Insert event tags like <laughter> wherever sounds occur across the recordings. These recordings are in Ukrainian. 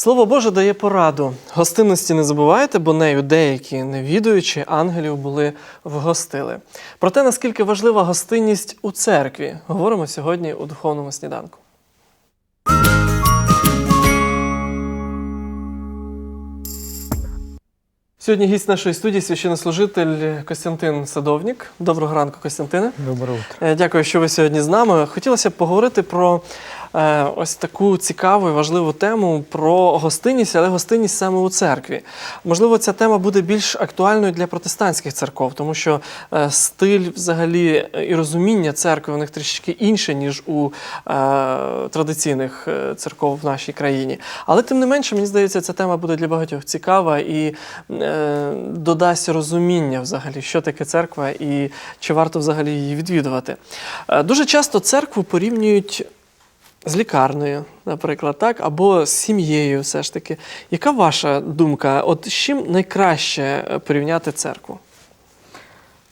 Слово Боже дає пораду. Гостинності не забувайте, бо нею деякі невідуючі ангелів були вгостили. Про те, наскільки важлива гостинність у церкві, говоримо сьогодні у духовному сніданку. Сьогодні гість нашої студії священнослужитель Костянтин Садовнік. Доброго ранку, Костянтине. Доброе утро. Е, Дякую, що ви сьогодні з нами. Хотілося б поговорити про ось таку цікаву і важливу тему про гостинність, але гостинність саме у церкві. Можливо, ця тема буде більш актуальною для протестантських церков, тому що е, стиль взагалі е, і розуміння церкви у них трішки інше, ніж у е, традиційних е, церков в нашій країні. Але тим не менше, мені здається, ця тема буде для багатьох цікава і е, додасть розуміння взагалі, що таке церква і чи варто взагалі її відвідувати. Е, Дуже часто церкву порівнюють з лікарнею, наприклад, так, або з сім'єю, все ж таки. Яка ваша думка? От з чим найкраще е, порівняти церкву?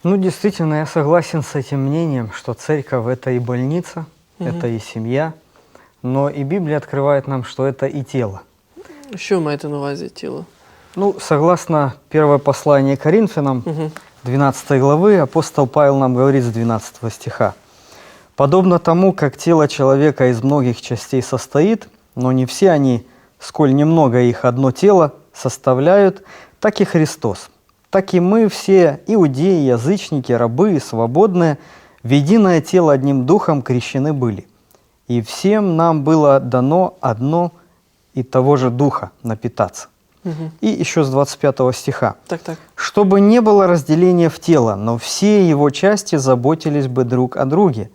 Ну, действительно, я согласен с этим мнением, что церковь – это и больница, Мгм. это и семья, но и Библия открывает нам, что это и тело. Що ви маєте на увазі тіло? Ну, согласно первое послание Коринфянам, Угу. 12 главы, апостол Павел нам говорит с 12 стиха. «Подобно тому, как тело человека из многих частей состоит, но не все они, сколь немного их одно тело, составляют, так и Христос. Так и мы все, иудеи, язычники, рабы и свободные, в единое тело одним духом крещены были. И всем нам было дано одно и того же духа напитаться». Угу. И еще с 25 стиха. Так, так. Чтобы не было разделения в тело, но все его части заботились бы друг о друге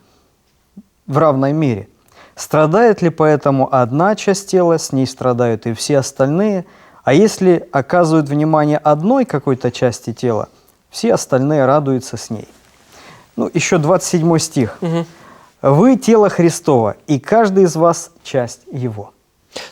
в равной мере. Страдает ли поэтому одна часть тела, с ней страдают и все остальные, а если оказывают внимание одной какой-то части тела, все остальные радуются с ней. Ну, еще 27 стих. Угу. «Вы – тело Христова, и каждый из вас – часть Его».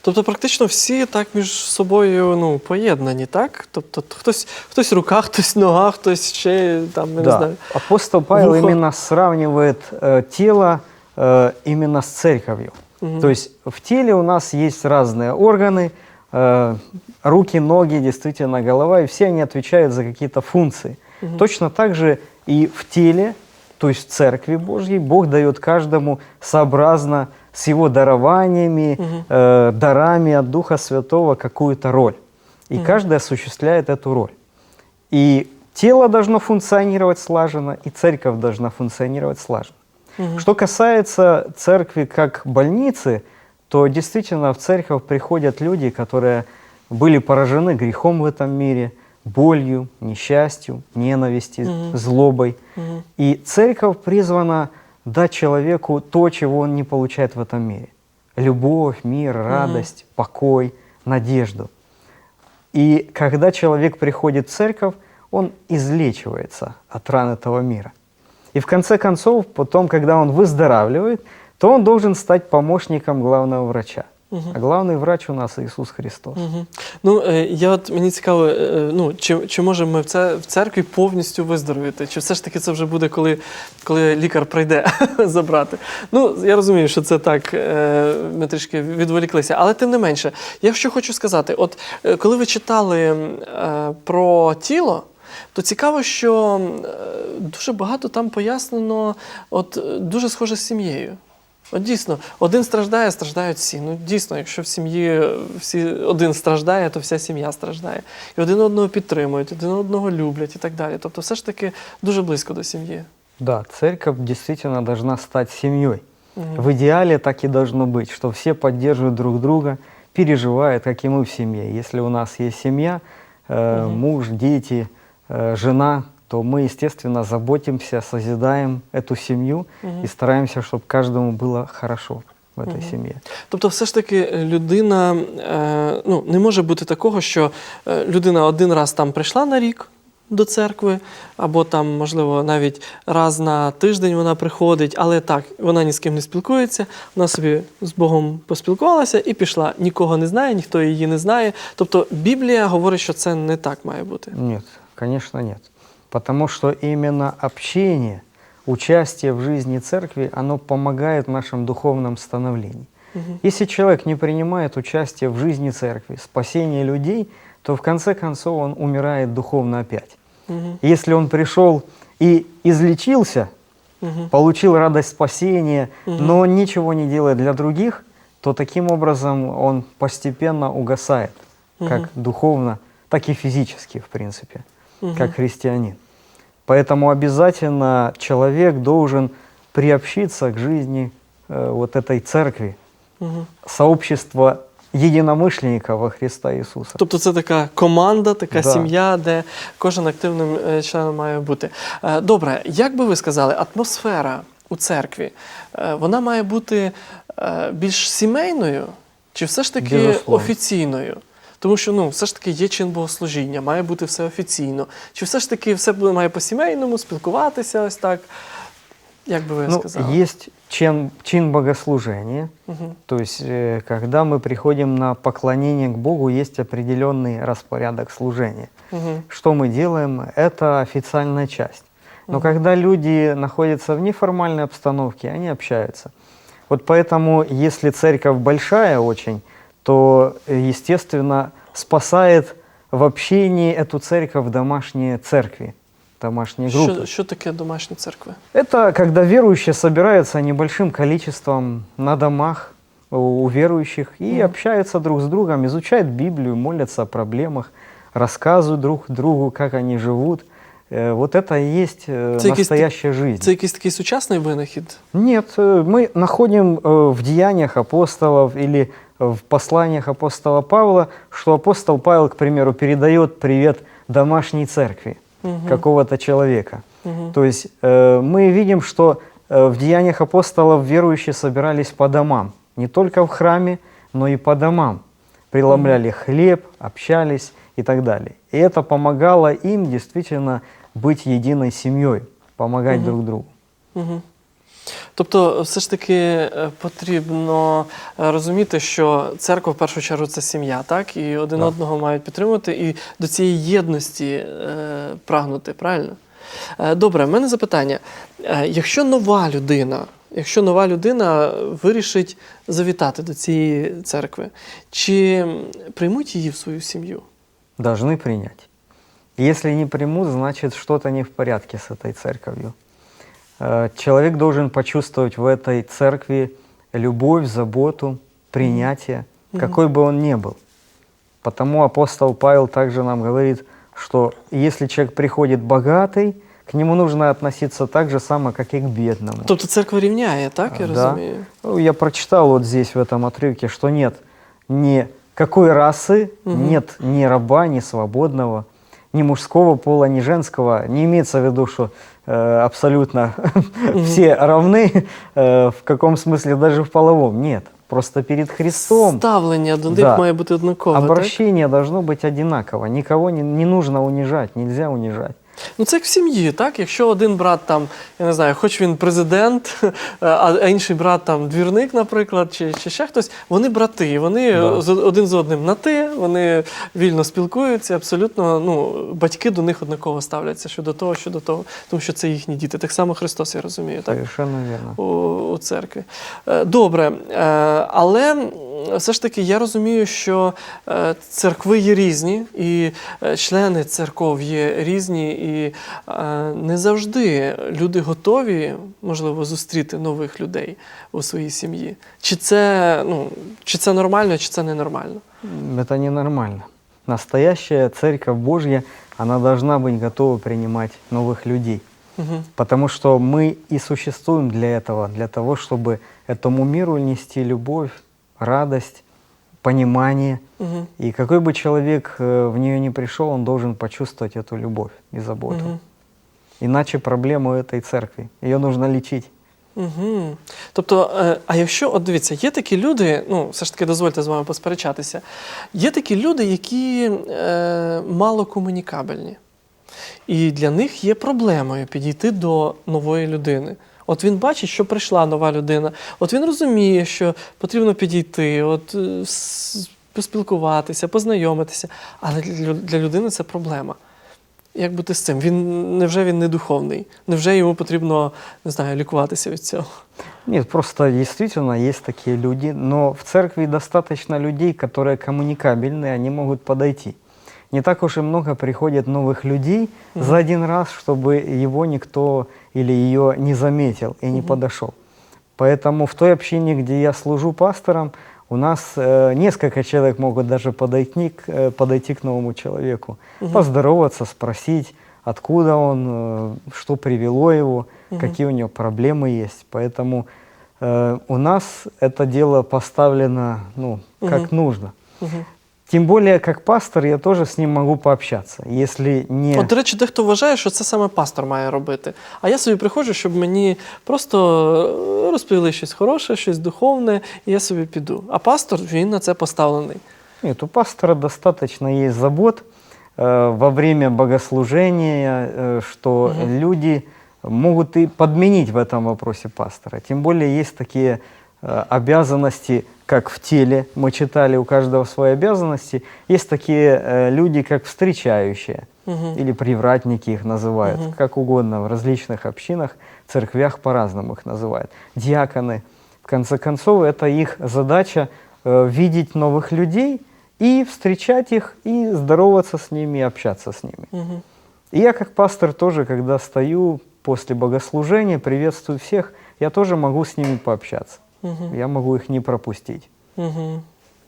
Тобто, практично всі так між собою ну, поєднані, так? Тобто, хтось, хтось рука, хтось нога, хтось ще там, я не Да. знаю. Апостол Павел Вухо. именно сравнивает э, тело э, именно с церковью. Мгм. То есть в теле у нас есть разные органы, э, руки, ноги, действительно голова, и все они отвечают за какие-то функции. Мгм. Точно так же и в теле, то есть в Церкви Божьей, Бог дает каждому сообразно с его дарованиями, Мгм. э, дарами от Духа Святого какую-то роль. И Мгм. каждый осуществляет эту роль. И тело должно функционировать слаженно, и церковь должна функционировать слаженно. Мгм. Что касается церкви как больницы, то действительно в церковь приходят люди, которые были поражены грехом в этом мире, болью, несчастью, ненавистью, Мгм. злобой. Мгм. И церковь призвана дать человеку то, чего он не получает в этом мире. Любовь, мир, радость, покой, надежду. И когда человек приходит в церковь, он излечивается от ран этого мира. И в конце концов, потом, когда он выздоравливает, то он должен стать помощником главного врача. Мгм. А главный врач у нас Иисус Христос. Угу. Ну, е, я от мені цікаво, е, ну, чи, чи можемо ми в, це, в церкві повністю виздоровіти? Чи все ж таки це вже буде, коли, коли лікар прийде <laughs> забрати? Ну, я розумію, що це так, е, ми трішки відволіклися. Але тим не менше, я що хочу сказати: от е, коли ви читали е, про тіло, то цікаво, що е, дуже багато там пояснено, от е, дуже схоже з сім'єю. От дійсно, один страждає, страждають всі. Ну дійсно, якщо в сім'ї е, всі один страждає, то вся сім'я страждає. І один одного підтримують, один одного люблять і так далі. Тобто, все ж таки дуже близько до сім'ї. Да, церковь действительно должна стать семьей. Мгм. В идеале так и должно быть, что все поддерживают друг друга, переживают, как и мы в семье. Если у нас есть семья, э, Мгм. муж, дети, э, жена, то мы, естественно, заботимся, созидаем эту семью Мгм. и стараемся, чтобы каждому было хорошо в этой Мгм. семье. Тобто, все ж таки, е, людина е, ну, не може бути такого, що е, людина один раз там прийшла на рік до церкви, або там, можливо, навіть раз на тиждень вона приходить, але так, вона ні з ким не спілкується, вона собі з Богом поспілкувалася і пішла. Нікого не знає, ніхто її не знає. Тобто Біблія говорить, що це не так має бути. Нет, конечно, нет. Потому что именно общение, участие в жизни церкви, оно помогает в нашем духовном становлении. Мгм. Если человек не принимает участие в жизни церкви, спасении людей, то в конце концов он умирает духовно опять. Мгм. Если он пришел и излечился, Мгм. получил радость спасения, Мгм. но ничего не делает для других, то таким образом он постепенно угасает, как Мгм. духовно, так и физически, в принципе, Мгм. как христианин. Поэтому обязательно человек должен приобщиться к жизни э, вот этой церкви, Мгм. сообщества единомышленников во Христа Иисуса. Тобто це така команда, така Да. сім'я, де кожен активним е, членом має бути. Е, Добре, як би ви сказали, атмосфера у церкві е, вона має бути е, більш сімейною чи все ж таки Безусловно. офіційною? Тому що ну, все ж таки є чин богослужіння, має бути все офіційно. Чи все ж таки все буде- має по-сімейному, спілкуватися ось так? Як би ви Ну, сказали? есть чин, чин богослужения, Мгм. то есть э, когда мы приходим на поклонение к Богу, есть определенный распорядок служения. Мгм. Что мы делаем? Это официальная часть. Но Мгм. когда люди находятся в неформальной обстановке, они общаются. Вот поэтому, если церковь большая очень, то, э, естественно, спасает в общении эту церковь домашние церкви, домашние группы. Що, що таке домашня церква? Это когда верующие собираются небольшим количеством на домах у верующих и Мгм. общаются друг с другом, изучают Библию, молятся о проблемах, рассказывают друг другу, как они живут. Э, Вот это и есть э, Це якийсь настоящая жизнь. Це якийсь такий сучасний винахід? Нет, э, мы находим в деяниях апостолов или в посланиях апостола Павла, что апостол Павел, к примеру, передает привет домашней церкви Мгм. какого-то человека. Мгм. То есть мы видим, что в деяниях апостолов верующие собирались по домам, не только в храме, но и по домам. Преломляли хлеб, общались и так далее. И это помогало им действительно быть единой семьей, помогать Мгм. друг другу. Угу. Тобто, все ж таки е, потрібно е, розуміти, що церква в першу чергу це сім'я, так? І один Так. одного мають підтримувати і до цієї єдності е, прагнути, правильно? Е, добре, в мене запитання. Е, якщо нова людина, якщо нова людина вирішить завітати до цієї церкви, чи приймуть її в свою сім'ю? Должны принять. Если не примут, значит что-то не в порядке с этой церковью. Э, Человек должен почувствовать в этой церкви любовь, заботу, принятие, Мгм. какой бы он ни был. Потому апостол Павел также нам говорит, что если человек приходит богатый, к нему нужно относиться так же само, как и к бедному. Тобто церква рівняє, так? Я Да. розумію. Ну, Я прочитал вот здесь, в этом отрывке, что нет ни какой расы, Мгм. нет ни раба, ни свободного, ни мужского пола, ни женского. Не имеется в виду, что э, абсолютно <laughs> все равны, э, в каком смысле даже в половом. Нет. Просто перед Христом Ставлення до них Да. має бути однакове. так? обращение должно быть одинаково. Никого не, не нужно унижать, нельзя унижать. Ну, це як в сім'ї, так? Якщо один брат там, я не знаю, хоч він президент, <laughs> а інший брат там двірник, наприклад, чи, чи ще хтось, вони брати, вони Да. з- один з одним на ти, вони вільно спілкуються, абсолютно ну, батьки до них однаково ставляться щодо того, щодо того, тому що це їхні діти. Так само Христос, я розумію, так? Совершенно верно. у, у церкві. Е, Добре, е, але все ж таки я розумію, що е, церкви є різні, і е, члени церков є різні, і е, не завжди люди готові, можливо, зустріти нових людей у своїй сім'ї. Чи це, ну, чи це нормально, чи це ненормально? М, Это ненормально. Настоящая церковь Божья, она должна быть готова принимать новых людей. Угу. Потому что мы и существуем для этого, для того, чтобы этому миру нести любовь, радость, понимание. Угу. И какой бы человек э, в нее не пришел, он должен почувствовать эту любовь и заботу. Угу. Иначе проблема этой церкви. Ее нужно лечить. Угу. Тобто, е, а якщо, от дивіться, є такі люди, ну все ж таки дозвольте з вами посперечатися, є такі люди, які е, мало комунікабельні. І для них є проблемою підійти до нової людини. От він бачить, що прийшла нова людина. От він розуміє, що потрібно підійти, от е, поспілкуватися, познайомитися. Але для людини це проблема. Як бути з цим? Він невже він не духовний? Невже йому потрібно не знаю, лікуватися від цього? Нет, просто действительно есть такие люди, но в церкви достаточно людей, которые коммуникабельны, они могут подойти. Не так уж и много приходит новых людей за один раз, чтобы его никто или ее не заметил и не подошел. Поэтому в той общине, где я служу пастором, у нас э, несколько человек могут даже подойти к, э, подойти к новому человеку, поздороваться, спросить, откуда он, э, что привело его, какие у него проблемы есть. Поэтому э, у нас это дело поставлено ну, как нужно. Мгм. Тем более, как пастор, я тоже с ним могу пообщаться. Если не... От, до речі, дехто вважає, що це саме пастор має робити. А я собі приходжу, щоб мені просто е, розповіли щось хороше, щось духовне, і я собі піду. А пастор він на це поставлений. Нет, у пастора достаточно есть забот э, во время богослужения, э, что люди могут и подменить в этом вопросе пастора. Тем более есть такие э, обязанности, как в теле, мы читали, у каждого свои обязанности. Есть такие э, люди, как встречающие, Мгм. или привратники их называют, как угодно, в различных общинах, церквях по-разному их называют. Диаконы. В конце концов, это их задача э, видеть новых людей и встречать их, и здороваться с ними, общаться с ними. Угу. И я как пастор тоже, когда стою после богослужения, приветствую всех, я тоже могу с ними пообщаться. Угу. Я можу їх не пропустить. Угу.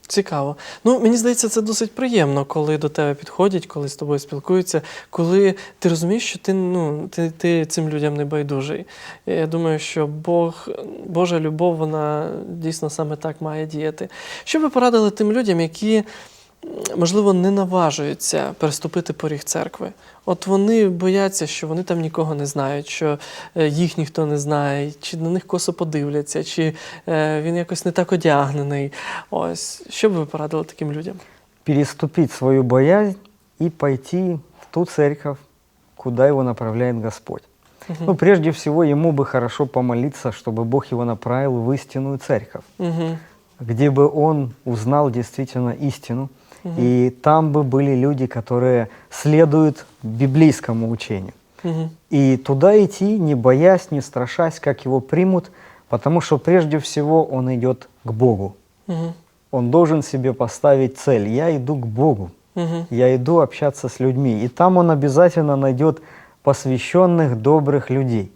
Цікаво. Ну, мені здається, це досить приємно, коли до тебе підходять, коли з тобою спілкуються, коли ти розумієш, що ти, ну, ти, ти цим людям не байдужий. Я думаю, що Бог, Божа любов, вона дійсно саме так має діяти. Що ви порадили тим людям, які, можливо, не наважуються переступити поріг церкви? От вони бояться, що вони там нікого не знають, що е, їх ніхто не знає, чи на них косо подивляться, чи е, він якось не так одягнений. Ось що б ви порадили таким людям? Переступить свою боязнь и пойти в ту церковь, куда его направляет Господь. Ну, прежде всего, ему бы хорошо помолиться, чтобы Бог его направил в истинную церковь, Угу. где бы он узнал действительно истину, и там бы были люди, которые следуют библейскому учению. Угу. И туда идти, не боясь, не страшась, как его примут, потому что прежде всего он идет к Богу. Угу. Он должен себе поставить цель. Я иду к Богу. Угу. Я иду общаться с людьми. И там он обязательно найдет посвященных, добрых людей.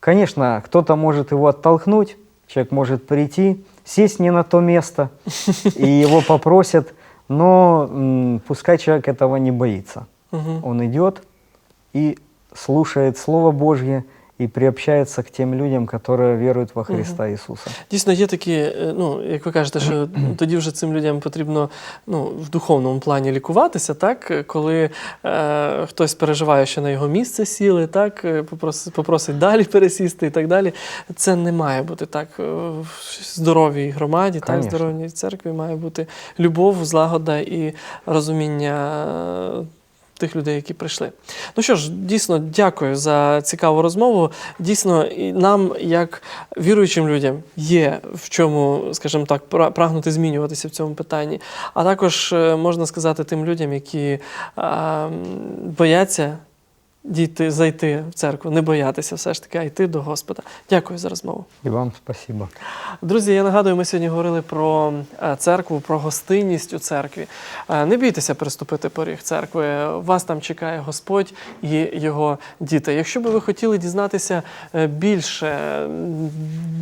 Конечно, кто-то может его оттолкнуть, человек может прийти, сесть не на то место, <laughs> и его попросят, но м, пускай человек этого не боится. Угу. Он идет и слушает Слово Божье и приобщается к тем людям, которые веруют во Христа Иисуса. Дійсно, є такі, е, ну, як ви кажете, що <clears throat> тоді вже цим людям потрібно ну, в духовному плані лікуватися, так? Коли е, хтось переживає, що на його місце сіли, так? е, попросить, попросить далі пересісти і так далі. Це не має бути так. В здоровій громаді, так, в здоровій церкві має бути любов, злагода і розуміння. Тих людей, які прийшли. Ну що ж, дійсно дякую за цікаву розмову. Дійсно, і нам, як віруючим людям, є в чому, скажімо так, пра- прагнути змінюватися в цьому питанні. А також е, можна сказати тим людям, які бояться дійти, зайти в церкву, не боятися все ж таки, а йти до Господа. Дякую за розмову. И вам спасибо. Друзі, я нагадую, ми сьогодні говорили про е, церкву, про гостинність у церкві. Е, Не бійтеся переступити поріг церкви. Вас там чекає Господь і його діти. Якщо би ви хотіли дізнатися е, більше,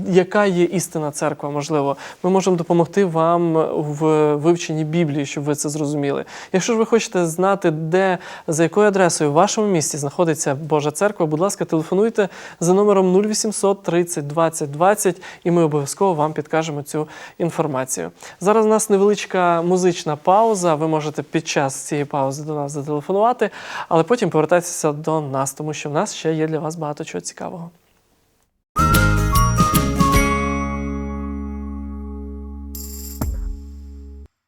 яка є істина церква, можливо, ми можемо допомогти вам в вивченні Біблії, щоб ви це зрозуміли. Якщо ж ви хочете знати, де за якою адресою в вашому місті знаходиться Божа церква, будь ласка, телефонуйте за номером 0800 30 20 20, і ми обов'язково вам підкажемо цю інформацію. Зараз у нас невеличка музична пауза. Ви можете під час цієї паузи до нас зателефонувати, але потім повертайтеся до нас, тому що в нас ще є для вас багато чого цікавого.